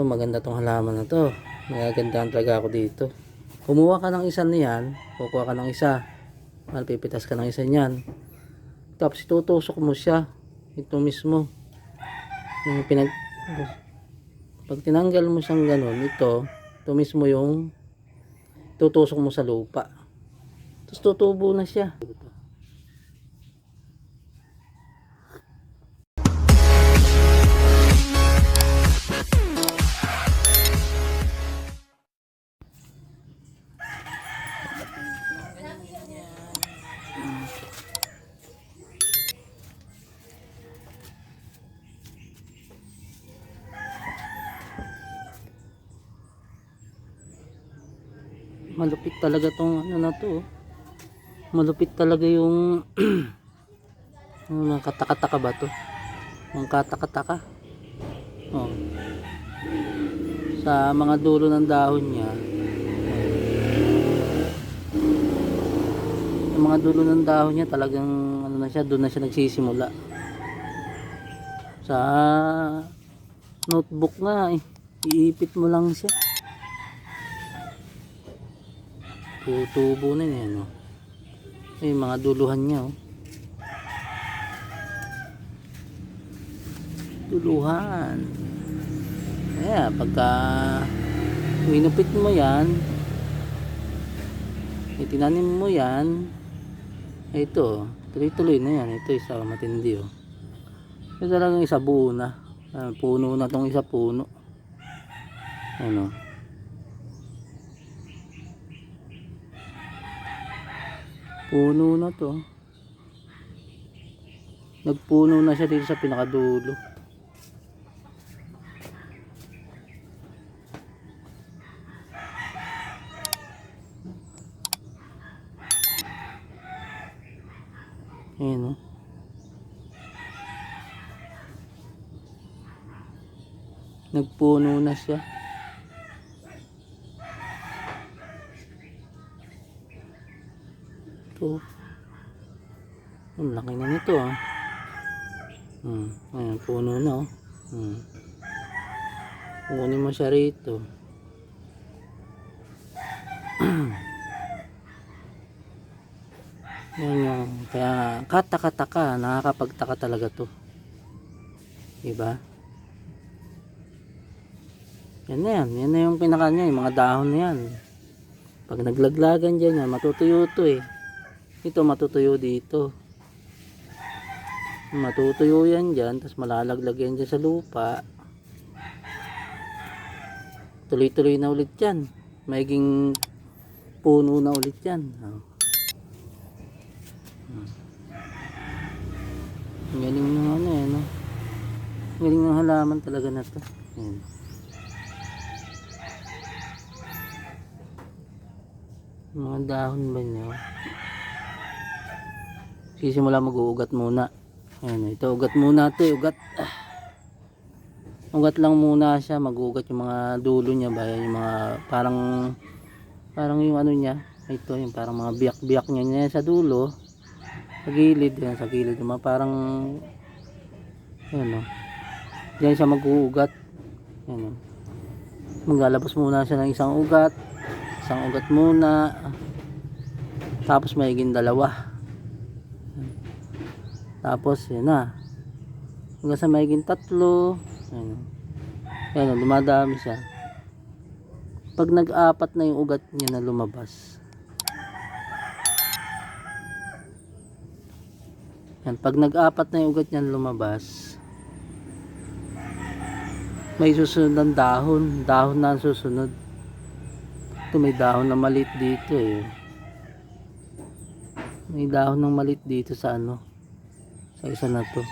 to maganda tong halaman na to. Nagagandahan talaga ako dito. Kumuha ka ng isa niyan kukuha ka ng isa. Malpipitas ka ng isa niyan. Tapos itutusok mo siya ito mismo. Yung pinag pag tinanggal mo siyang ganun ito ito mismo yung tutusok mo sa lupa. Tapos tutubo na siya talaga tong ano na to oh. malupit talaga yung yung mga katakataka ba to? Yung katakataka. Oh. sa mga dulo ng dahon niya. Yung mga dulo ng dahon niya talagang ano na siya doon na siya nagsisimula. Sa notebook nga eh. Iipit mo lang siya tutubo na yan oh. Ay, mga duluhan niya oh. Duluhan. Kaya pagka winupit mo yan, itinanim mo yan, ay ito, tuloy-tuloy na yan. Ito isa matindi oh. Ito talagang isa buo na. Ah, puno na tong isa puno. Ano? Puno na to. Nagpuno na siya dito sa pinakadulo. Ayan o. Nagpuno na siya. Ito. Ang laki na nito ah. Hmm. Ayan, puno na oh. Hmm. Kunin mo siya rito. Yan yung, kaya katakataka, nakakapagtaka talaga to. Diba? Yan na yan, yan na yung pinaka niya, yung mga dahon na yan. Pag naglaglagan dyan yan, matutuyo to eh. Ito matutuyo dito. Matutuyo yan dyan, tapos malalaglag yan dyan sa lupa. Tuloy-tuloy na ulit yan. Magiging puno na ulit yan. Oh. Ang galing ng ano eh, no? Galing ng halaman talaga na to. Ayan. Mga dahon ba niya? Sisimula mag-uugat muna. Ayan, ito ugat muna to, eh, ugat. Ugat lang muna siya, mag-uugat yung mga dulo niya ba, yung mga parang parang yung ano niya, ito yung parang mga biyak-biyak niya niya sa dulo. Sa gilid, yan sa gilid, yung mga parang Ayan o. Diyan siya mag-uugat. Ayan o. Maglalabas muna siya ng isang ugat. Isang ugat muna. Tapos mayiging dalawa. Tapos yan na. Hanggang sa mayiging tatlo. Ayan o, dumadami siya. Pag nag-apat na yung ugat niya na lumabas. Yan, pag nag-apat na yung ugat niyan lumabas, may susunod ng dahon. Dahon na ang susunod. Ito may dahon na malit dito eh. May dahon ng malit dito sa ano. Sa isa na to.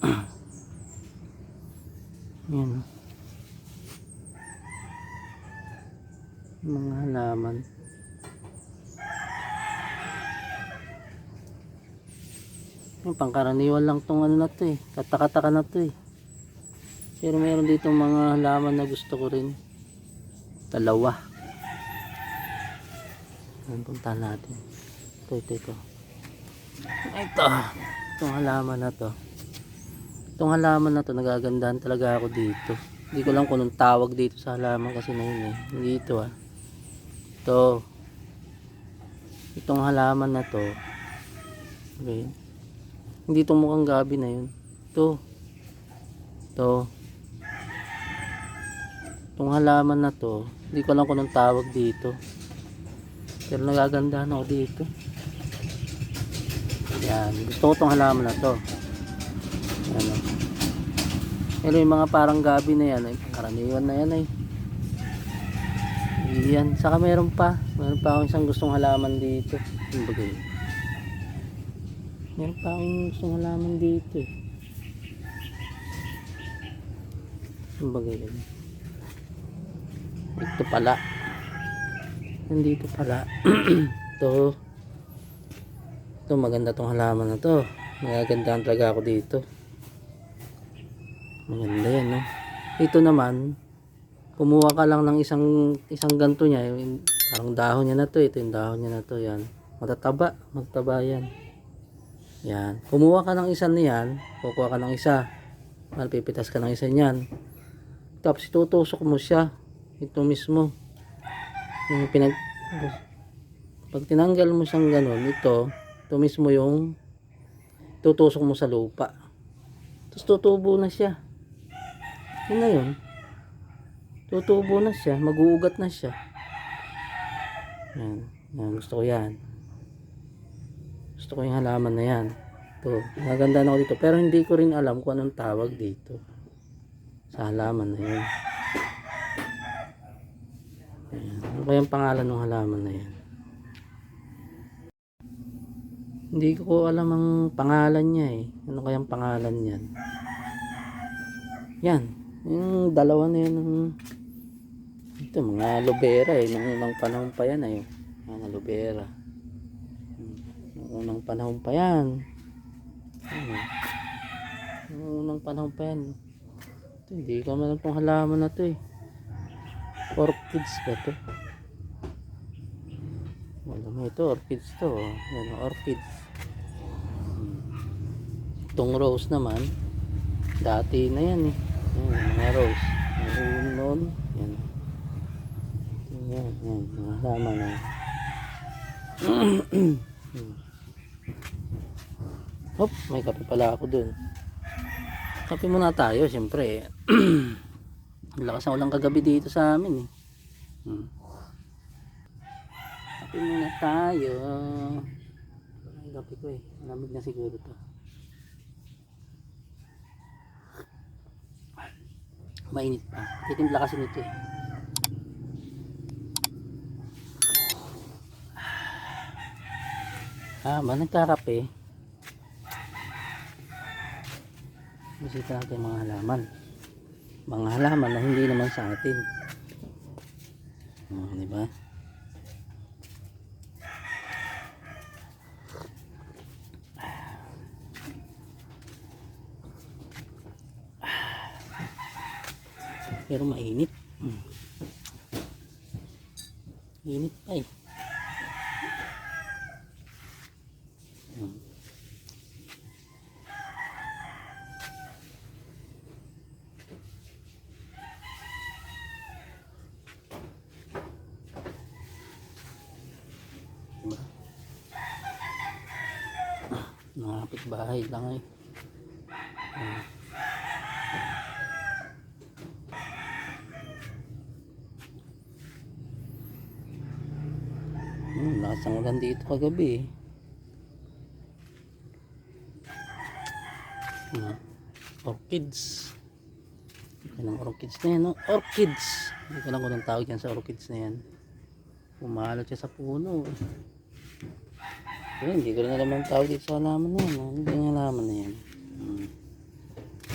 Yan. Mga halaman. Yung pangkaraniwan lang tong ano na to eh. Katakataka na to eh. Pero meron dito mga halaman na gusto ko rin. Dalawa. Ayan, puntahan natin. Ito, ito, ito. Ito. Itong halaman na to. Itong halaman na to, nagagandahan talaga ako dito. Hindi ko lang kung anong tawag dito sa halaman kasi na yun eh. Hindi ito ah. Ito. Itong halaman na to. Okay. Hindi itong mukhang gabi na yun. Ito. Ito. Itong halaman na to, hindi ko lang kung anong tawag dito. Pero nagagandahan ako dito. Yan. Gusto ko itong halaman na to. Yan o. Pero yung mga parang gabi na yan, ay karaniwan na yan ay. Yan. Saka meron pa. Meron pa akong isang gustong halaman dito. Yung bagay. Meron pa akong gustong halaman dito eh. Yung bagay. Ito pala. Nandito pala. Ito. Ito maganda tong halaman na to. Nagagandahan talaga ako dito. Maganda yan, no? Ito naman, kumuha ka lang ng isang isang ganto niya, parang dahon niya na to, ito yung dahon niya na to, yan. Matataba, matataba yan. Yan. Kumuha ka ng isa niyan, kukuha ka ng isa. Malpipitas ka ng isa niyan. Tapos itutusok mo siya. Ito mismo. Yung pinag pag tinanggal mo siyang ganun, ito, ito mismo yung tutusok mo sa lupa. Tapos tutubo na siya. Yun na yun. Tutubo na siya. Mag-uugat na siya. Yan. yan. Gusto ko yan. Gusto ko yung halaman na yan. Ito. Maganda na ako dito. Pero hindi ko rin alam kung anong tawag dito. Sa halaman na yan. Ayan. Ano kayang pangalan ng halaman na yan? Hindi ko alam ang pangalan niya eh. Ano kayang pangalan niyan? Yan. Yung dalawa na yan ng ito mga aloe vera eh. Nung unang panahon pa yan eh. Mga aloe vera. Nung unang panahon pa yan. Ano? Nung unang panahon pa yan. Ito, hindi ko man itong halaman na to eh. Orchids ba to? Wala mo ito, orchids to. Yan, orchids. Hmm. Itong rose naman, dati na yan eh. Yan, mga rose. Yung noon, yan. Yan, yan, mga halaman na. Hmm. Hop, may kape pala ako dun. Kape muna tayo, siyempre. Lakas ng ulang kagabi dito sa amin eh. Hmm. Kape muna tayo. Ang kape ko eh. Malamig na siguro to. Mainit pa. Titimpla kasi nito eh. Ah, ba nagkakape? Bisita natin mga halaman mga halaman na hindi naman sa atin. Oh, di ba? Pero mainit. Hmm. Init pa eh. Hmm. Diba? Nakapit bahay lang eh. Hmm, lakas ang ulan dito kagabi eh. Hmm. Orchids. Yan ang orchids na yan, no? Orchids! Hindi ko lang kung tawag yan sa orchids na yan. Pumalot siya sa puno. Pero hindi ko rin alam ang tawag dito sa halaman na yan. ah. Hindi yung halaman na yan. Hmm.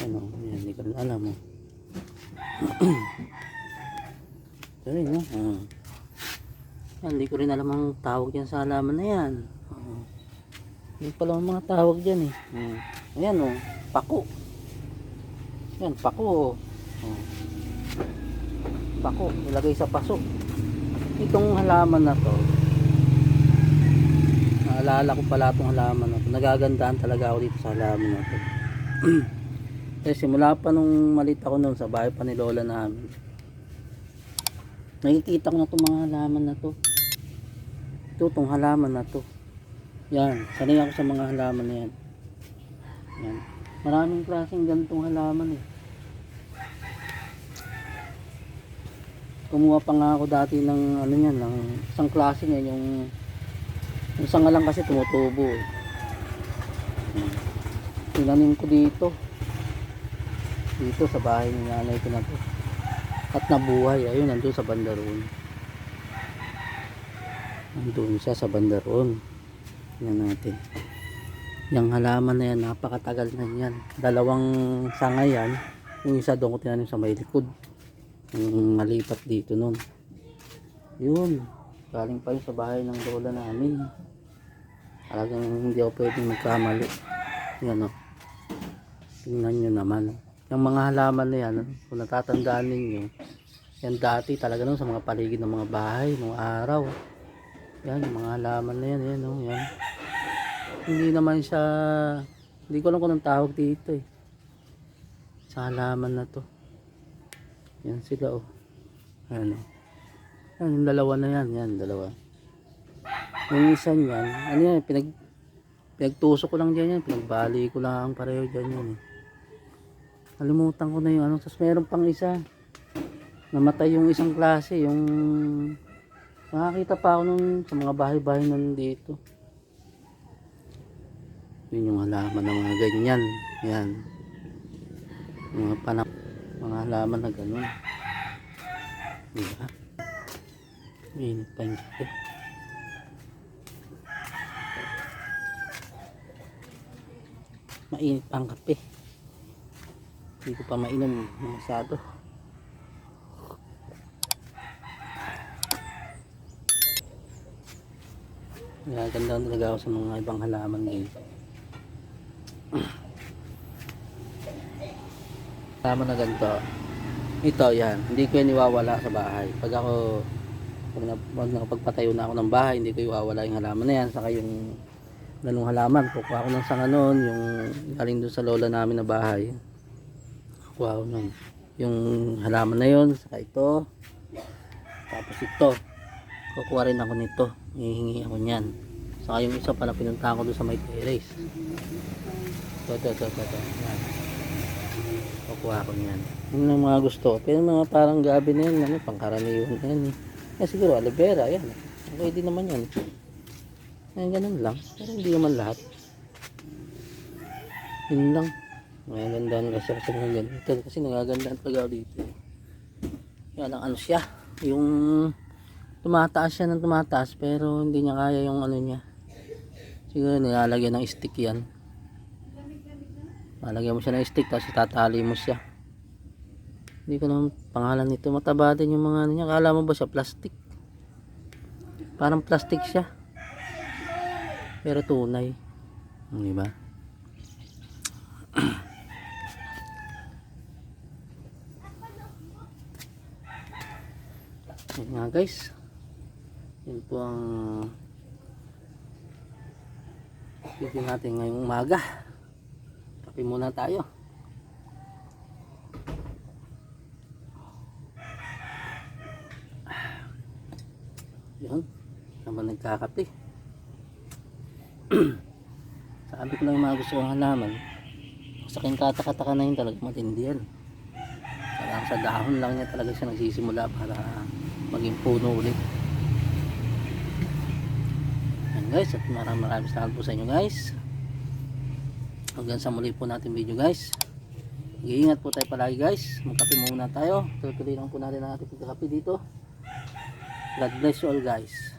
Ano, yan, hindi ko rin alam. Oh. Pero yun, ah. Hindi ko rin alam ang tawag yan sa halaman na yan. Ah. Hindi pala ang mga tawag dyan eh. Hmm. Ayan oh, pako. Yan, pako. Oh. Pako, ilagay sa paso itong halaman na to naalala ko pala itong halaman na to nagagandahan talaga ako dito sa halaman na to Kasi simula pa nung malit ako noon sa bahay pa ni Lola namin. Nakikita ko na itong mga halaman na to. Ito, itong halaman na to. Yan, sanay ako sa mga halaman na yan. Yan. Maraming klaseng ganitong halaman eh. Kumuha pa nga ako dati ng ano yan, ng isang klase niyan, yung yung sanga lang kasi tumutubo eh. Tinanim ko dito. Dito sa bahay ni nanay ko na to. At nabuhay, ayun, nandun sa banda roon. Nandun siya sa banda roon. Tingnan natin. Yung halaman na yan, napakatagal na yan. Dalawang sanga yan. Yung isa doon ko tinanim sa may likod. Yung malipat dito nun. Yun. Galing pa yun sa bahay ng lola namin. Talagang hindi ako pwedeng magkamali. Yan o. Tingnan nyo naman. oh. Yung mga halaman na yan, oh, kung natatandaan ninyo, yan dati talaga nun sa mga paligid ng mga bahay, ng araw. Yan, yung mga halaman na yan, yan, oh, yan. Hindi naman siya, hindi ko alam kung anong tawag dito eh. Sa halaman na to. Yan sila oh. Ano. Yan, yung dalawa na yan, yan, dalawa. Yung isa niyan, ano yan, pinag, pinagtusok ko lang dyan yan, pinagbali ko lang pareho dyan yan eh. Kalimutan ko na yung ano, tapos meron pang isa. Namatay yung isang klase, yung nakakita pa ako nun sa mga bahay-bahay nun dito. Yun yung halaman ng mga ganyan. Yan. Mga panak, mga halaman na ganun. Diba? Mainit pa yung kape. Mainit pa ang kape. Hindi ko pa mainom masyado. Nagaganda talaga ako sa mga ibang halaman dito. Halaman na ganito. Ito, yan. Hindi ko yan iwawala sa bahay. Pag ako, pag, na, pag nakapagpatayo na ako ng bahay, hindi ko iwawala yung halaman na yan. Saka yung ganung halaman. Kukuha ko ng sanga noon, yung galing doon sa lola namin na bahay. Kukuha ko nun. Yung halaman na yun, saka ito. Tapos ito. Kukuha rin ako nito. Hihingi ako niyan. Saka yung isa pala pinunta ko doon sa may terrace. Ito, ito, ito, ito. ito. Kukuha ko niyan. Yun ang mga gusto. Pero mga parang gabi na yan, ano, pangkaraniwan na yan. eh. Eh, siguro aloe vera, yan. Okay din naman yan. Yan, ganun lang. Pero hindi naman lahat. Yun lang. Nagagandaan kasi ako sa mga. Kasi nagagandaan talaga ako dito. Yan ang ano siya. Yung tumataas siya ng tumataas pero hindi niya kaya yung ano niya. Siguro nilalagyan ng stick yan. Lalagyan mo siya ng stick tapos itatali mo siya. Hindi ko naman pangalan nito. Mataba din yung mga ano niya. Kala mo ba siya plastic? Parang plastic siya. Pero tunay. Di ba? Yan nga guys. Yan po ang video natin ngayong umaga. Kape muna tayo. Yan. Naman nagkakape. Sabi ko lang mga gusto kong halaman. Sa akin katakataka na yun talaga matindi yan. Kailangan sa dahon lang niya talaga siya nagsisimula para maging puno ulit. Guys, at maraming maraming salamat po sa inyo guys. Hanggang sa muli po natin video guys. Mag-iingat po tayo palagi guys. Magkape muna tayo. Tutuloy lang po natin ang ating pagkakape dito. God bless you all guys.